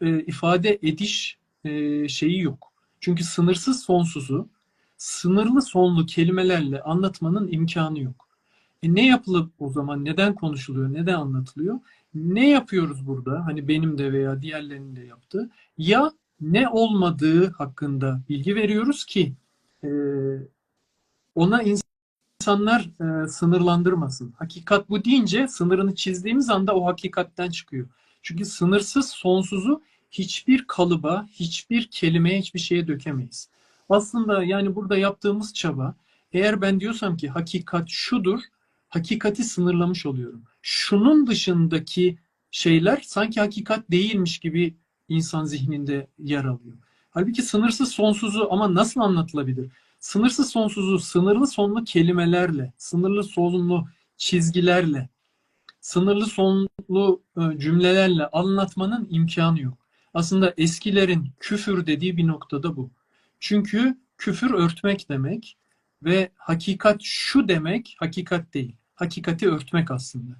e, ifade ediş e, şeyi yok. Çünkü sınırsız sonsuzu sınırlı sonlu kelimelerle anlatmanın imkanı yok. E ne yapılıp o zaman neden konuşuluyor, neden anlatılıyor? Ne yapıyoruz burada? Hani benim de veya diğerlerinin de yaptığı. Ya ne olmadığı hakkında bilgi veriyoruz ki e, ona insanlar e, sınırlandırmasın. Hakikat bu deyince sınırını çizdiğimiz anda o hakikatten çıkıyor. Çünkü sınırsız sonsuzu hiçbir kalıba, hiçbir kelimeye, hiçbir şeye dökemeyiz. Aslında yani burada yaptığımız çaba eğer ben diyorsam ki hakikat şudur, hakikati sınırlamış oluyorum. Şunun dışındaki şeyler sanki hakikat değilmiş gibi insan zihninde yer alıyor. Halbuki sınırsız sonsuzu ama nasıl anlatılabilir? Sınırsız sonsuzu sınırlı sonlu kelimelerle, sınırlı sonlu çizgilerle, sınırlı sonlu e, cümlelerle anlatmanın imkanı yok. Aslında eskilerin küfür dediği bir noktada bu. Çünkü küfür örtmek demek ve hakikat şu demek hakikat değil. Hakikati örtmek aslında.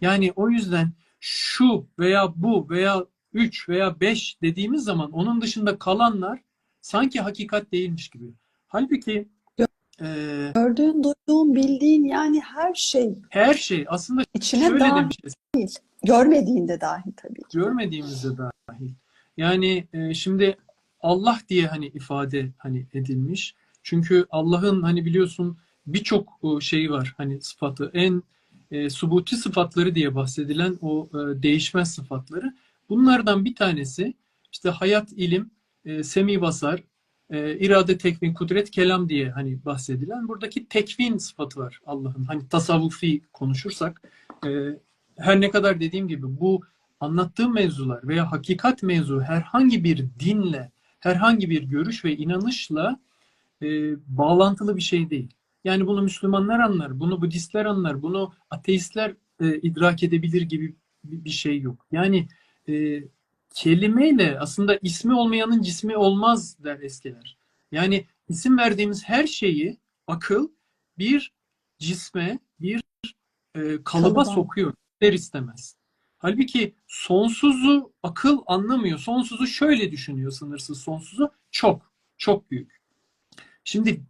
Yani o yüzden şu veya bu veya üç veya beş dediğimiz zaman onun dışında kalanlar sanki hakikat değilmiş gibi. Halbuki e, Gördüğün, duyduğun, bildiğin yani her şey her şey aslında içine şöyle dahil. demişiz. Görmediğinde dahi tabii ki. görmediğimizde dahil. Yani e, şimdi Allah diye hani ifade hani edilmiş. Çünkü Allah'ın hani biliyorsun birçok e, şeyi var hani sıfatı. En e, subuti sıfatları diye bahsedilen o e, değişmez sıfatları. Bunlardan bir tanesi işte hayat, ilim, e, semi basar, e, irade, tekvin, kudret, kelam diye hani bahsedilen buradaki tekvin sıfatı var Allah'ın. Hani tasavvufi konuşursak e, her ne kadar dediğim gibi bu anlattığım mevzular veya hakikat mevzu herhangi bir dinle, herhangi bir görüş ve inanışla e, bağlantılı bir şey değil. Yani bunu Müslümanlar anlar, bunu Budistler anlar, bunu ateistler e, idrak edebilir gibi bir şey yok. Yani e, kelimeyle aslında ismi olmayanın cismi olmaz der eskiler. Yani isim verdiğimiz her şeyi akıl bir cisme, bir e, kalıba Kalıba. sokuyor. İster istemez. Halbuki sonsuzu akıl anlamıyor. Sonsuzu şöyle düşünüyor sınırsız sonsuzu. Çok, çok büyük. Şimdi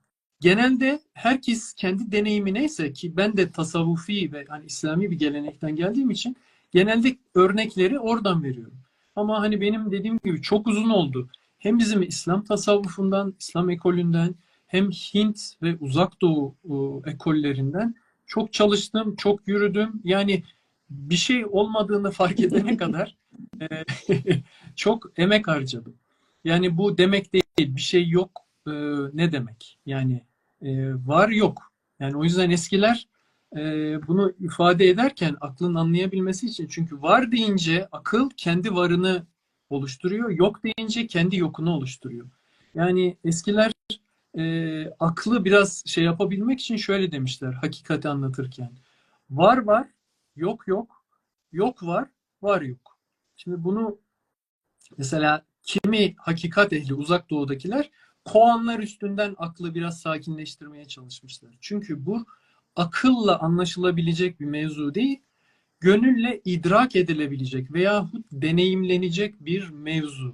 genelde herkes kendi deneyimi neyse ki ben de tasavvufi ve hani İslami bir gelenekten geldiğim için genelde örnekleri oradan veriyorum. Ama hani benim dediğim gibi çok uzun oldu. Hem bizim İslam tasavvufundan, İslam ekolünden hem Hint ve Uzak Doğu e, ekollerinden çok çalıştım, çok yürüdüm. Yani bir şey olmadığını fark edene kadar e, çok emek harcadım. Yani bu demek değil, bir şey yok e, ne demek? Yani e, var yok. Yani o yüzden eskiler e, bunu ifade ederken aklın anlayabilmesi için çünkü var deyince akıl kendi varını oluşturuyor, yok deyince kendi yokunu oluşturuyor. Yani eskiler e, aklı biraz şey yapabilmek için şöyle demişler hakikati anlatırken. Var var, yok yok, yok var, var yok. Şimdi bunu mesela kimi hakikat ehli uzak doğudakiler koanlar üstünden aklı biraz sakinleştirmeye çalışmışlar. Çünkü bu akılla anlaşılabilecek bir mevzu değil, gönülle idrak edilebilecek veyahut deneyimlenecek bir mevzu.